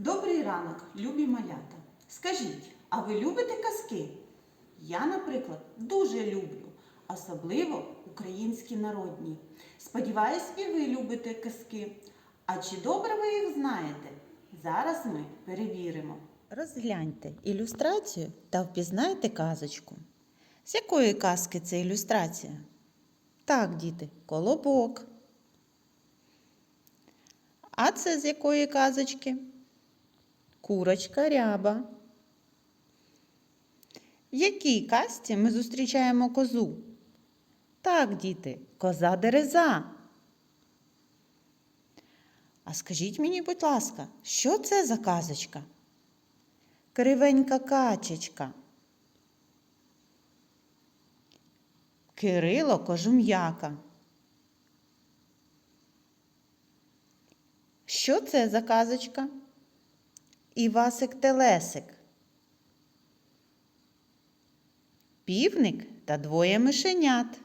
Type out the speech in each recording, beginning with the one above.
Добрий ранок, любі малята. Скажіть, а ви любите казки? Я, наприклад, дуже люблю, особливо українські народні. Сподіваюсь, і ви любите казки. А чи добре ви їх знаєте? Зараз ми перевіримо. Розгляньте ілюстрацію та впізнайте казочку. З якої казки це ілюстрація? Так, діти, колобок. А це з якої казочки? Курочка ряба. В якій казці ми зустрічаємо козу? Так, діти, коза дереза. А скажіть мені, будь ласка, що це за казочка? Кривенька качечка. Кирило кожум'яка. Що це за казочка? Івасик Телесик. Півник та двоє мишенят.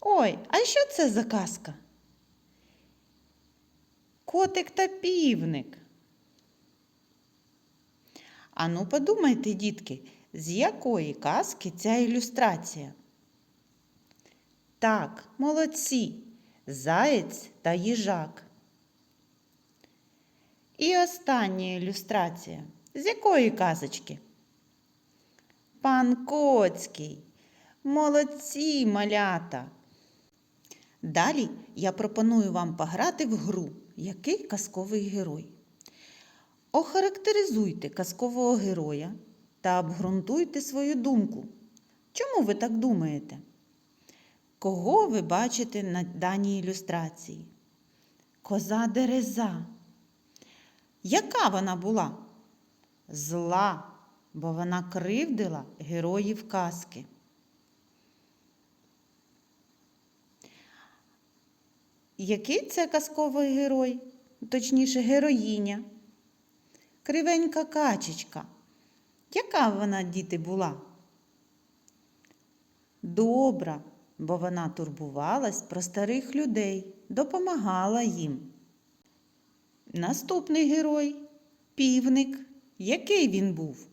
Ой, а що це за казка? Котик та півник. Ану, подумайте, дітки, з якої казки ця ілюстрація? Так, молодці, заєць та їжак. І остання ілюстрація. З якої казочки? Пан Коцький. Молодці, малята. Далі я пропоную вам пограти в гру, який казковий герой. Охарактеризуйте казкового героя та обґрунтуйте свою думку. Чому ви так думаєте? Кого ви бачите на даній ілюстрації? Коза дереза. Яка вона була? Зла, бо вона кривдила героїв казки. Який це казковий герой? Точніше, героїня? Кривенька качечка. Яка вона, діти, була? Добра, бо вона турбувалась про старих людей, допомагала їм. Наступний герой півник. Який він був?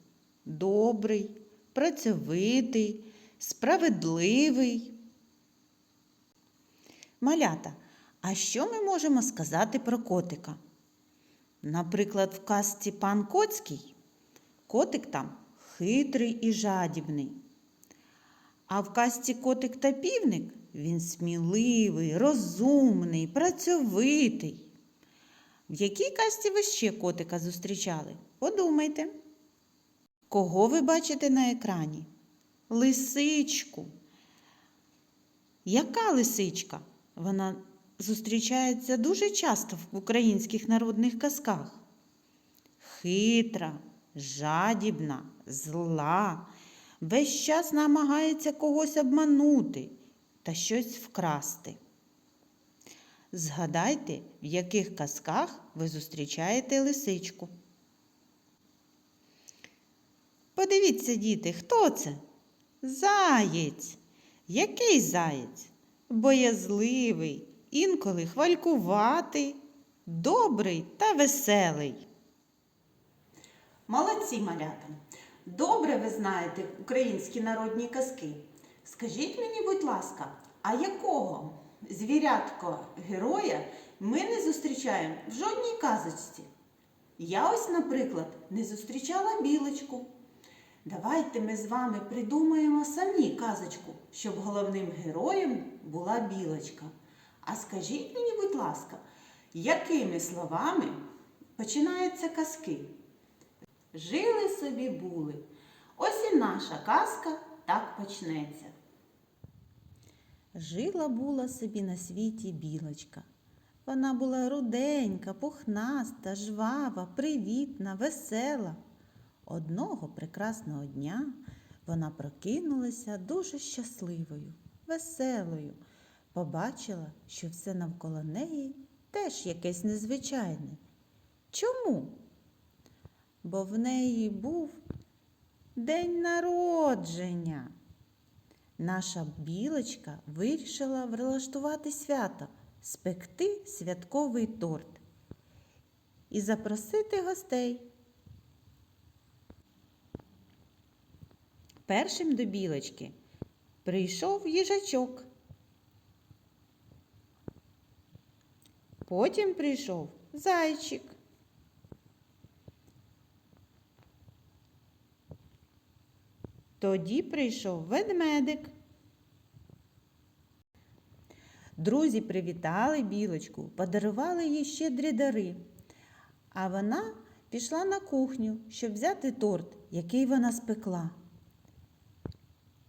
Добрий, працьовитий, справедливий. Малята, а що ми можемо сказати про котика? Наприклад, в казці пан Коцький котик там хитрий і жадібний. А в казці котик та півник він сміливий, розумний, працьовитий. В якій казці ви ще котика зустрічали? Подумайте. Кого ви бачите на екрані? Лисичку. Яка лисичка? Вона зустрічається дуже часто в українських народних казках. Хитра, жадібна, зла, весь час намагається когось обманути та щось вкрасти. Згадайте, в яких казках ви зустрічаєте лисичку. Подивіться, діти, хто це? Заєць. Який заєць? Боязливий, інколи хвалькуватий, добрий та веселий. Молодці, малята. Добре ви знаєте українські народні казки. Скажіть мені, будь ласка, а якого звірятко героя ми не зустрічаємо в жодній казочці? Я ось, наприклад, не зустрічала білочку. Давайте ми з вами придумаємо самі казочку, щоб головним героєм була білочка. А скажіть мені, будь ласка, якими словами починаються казки? Жили собі були. Ось і наша казка так почнеться. Жила була собі на світі білочка. Вона була руденька, пухнаста, жвава, привітна, весела. Одного прекрасного дня вона прокинулася дуже щасливою, веселою, побачила, що все навколо неї теж якесь незвичайне. Чому? Бо в неї був день народження. Наша білочка вирішила влаштувати свято, спекти святковий торт. і запросити гостей. Першим до білочки прийшов їжачок. Потім прийшов зайчик. Тоді прийшов ведмедик. Друзі привітали білочку, подарували їй щедрі дари. А вона пішла на кухню, щоб взяти торт, який вона спекла.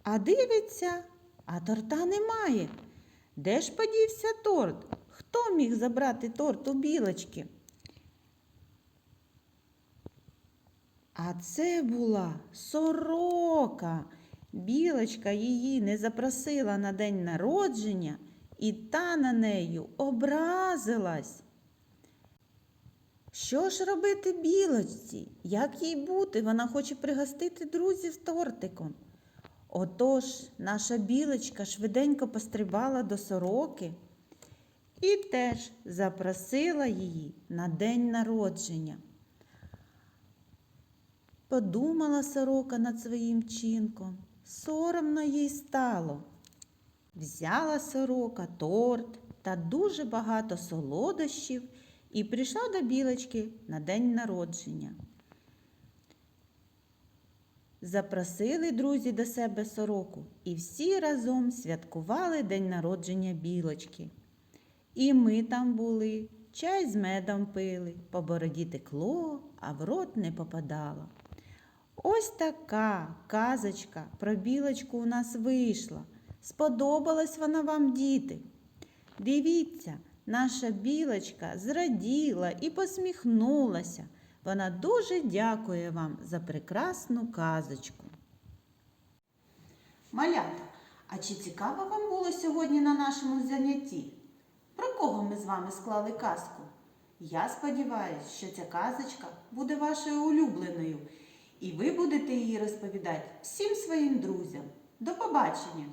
А дивиться, а торта немає. Де ж подівся торт? Хто міг забрати торт у білочки? А це була сорока. Білочка її не запросила на день народження, і та на нею образилась. Що ж робити білочці? Як їй бути? Вона хоче пригостити друзів тортиком. Отож наша білочка швиденько пострибала до сороки і теж запросила її на день народження. Подумала сорока над своїм чинком, соромно їй стало. Взяла сорока торт та дуже багато солодощів і прийшла до білочки на день народження. Запросили друзі до себе сороку і всі разом святкували день народження білочки. І ми там були, чай з медом пили, по бороді текло, а в рот не попадало. Ось така казочка про білочку у нас вийшла. Сподобалась вона вам, діти. Дивіться, наша білочка зраділа і посміхнулася. Вона дуже дякує вам за прекрасну казочку. Малята, а чи цікаво вам було сьогодні на нашому занятті? Про кого ми з вами склали казку? Я сподіваюся, що ця казочка буде вашою улюбленою, і ви будете її розповідати всім своїм друзям. До побачення!